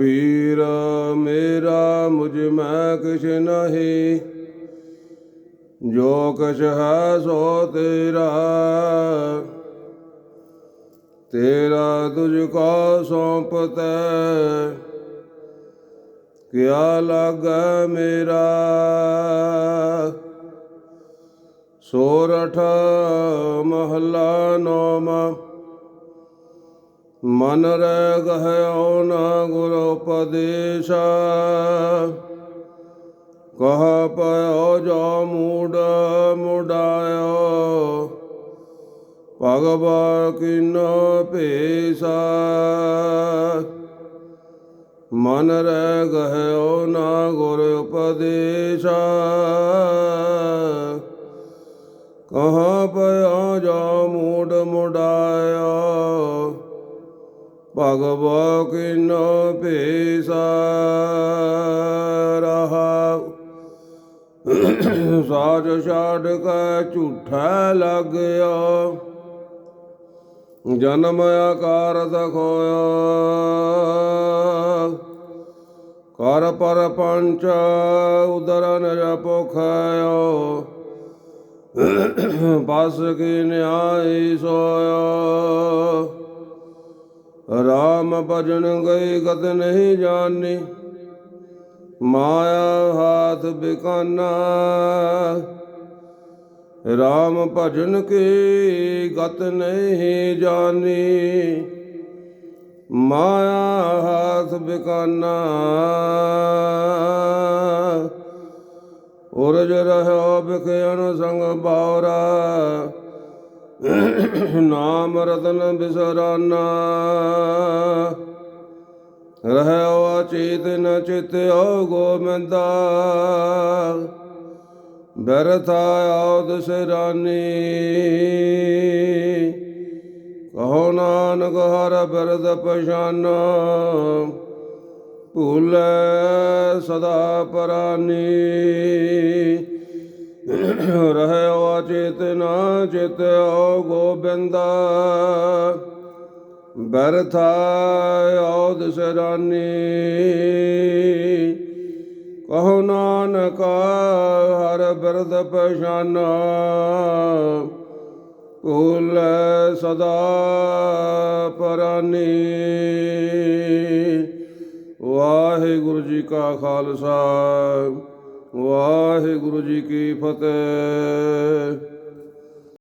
ਕਬੀਰ, ਮੇਰਾ ਮੁਝ ਮੈਂ ਕਿਛ ਨਹੀਂ। ਜੋ ਕਛ ਹੈ ਸੋ ਤੇਰਾ। ਤੇਰਾ ਤੁਝ ਕੋ ਸੌਂਪਤੈ। ਕਿਆ ਲਾਗੈ ਮੇਰਾ? ਸੋਰਠ ਮਹੱਲਾ ਨੌਵਾਂ। ਮਨ ਰਹਿ ਗਹਿਓ ਨਾ ਗੁਰ ਉਪਦੇਸ਼ਾ। ਕਹ ਪਇਓ ਜੋ ਮੂਡ ਮੁਡਾਇਓ ਭਗਵਾ ਕਿਨੋ ਭੇਸਾ। ਮਨ ਰਹਿ ਗਹਿਓ ਨਾ ਗੁਰ ਉਪਦੇਸ਼ਾ। ਕਹਾਂ ਪਿਆ ਜਾ ਮੂਡ ਮੁਡਾਇਆ ਭਗਵਾ ਕਿਨੋ ਭੇਸਾ ਰਹਾ ਸਾਜ ਛਾੜ ਕੈ ਝੂਠਾ ਲੱਗਿਆ ਜਨਮ ਆਕਾਰ ਦਖੋਇਆ ਕਰ ਪਰ ਪੰਚ ਉਦਰ ਨਜ ਬਸ ਕੀ ਨਿਆਈ ਸੋਇਆ ਰਾਮ ਭਜਨ ਗਈ ਗਤ ਨਹੀਂ ਜਾਣੀ, ਮਾਇਆ ਹਾਥ ਬਿਕਾਨਾ। ਰਾਮ ਭਜਨ ਕੀ ਗਤ ਨਹੀਂ ਜਾਣੀ, ਮਾਇਆ ਹਾਥ ਬਿਕਾਨਾ। ਉਰਜ ਰਹਿਓ ਬਿਖਿਆਨ ਸੰਗ ਬਾਵਰਾ ਨਾਮ ਰਤਨ ਬਿਸਰਾਨਾ। ਰਹਿਓ ਅਚੇਤ ਨ ਚਿਤਿਓ ਗੋਮਿੰਦਾ ਬਰਥਾ ਆਉਦ ਸਿਰਾਨੀ। ਕਹੋ ਨਾਨਕ ਹਰ ਬਿਰਦ ਪਛਾਨਾ। ਭੂਲੇ ਸਦਾ ਪਰਾਨੀ। ਰਹਿਓ ਅਚੇਤ ਨ ਚਿਤਿਓ ਗੋਬਿੰਦਾ। ਬਰਥਾ ਔਦ ਸਰਾਨੀ। ਕਹੋ ਨਾਨਕ ਹਰ ਬਿਰਦ ਪਛਾਨਾ। ਭੂਲ ਸਦਾ ਪਰਾਨੀ। ਵਾਹਿਗੁਰੂ ਜੀ ਕਾ ਖਾਲਸਾ। ਵਾਹਿਗੁਰੂ ਜੀ ਕੀ ਫਤਿਹ।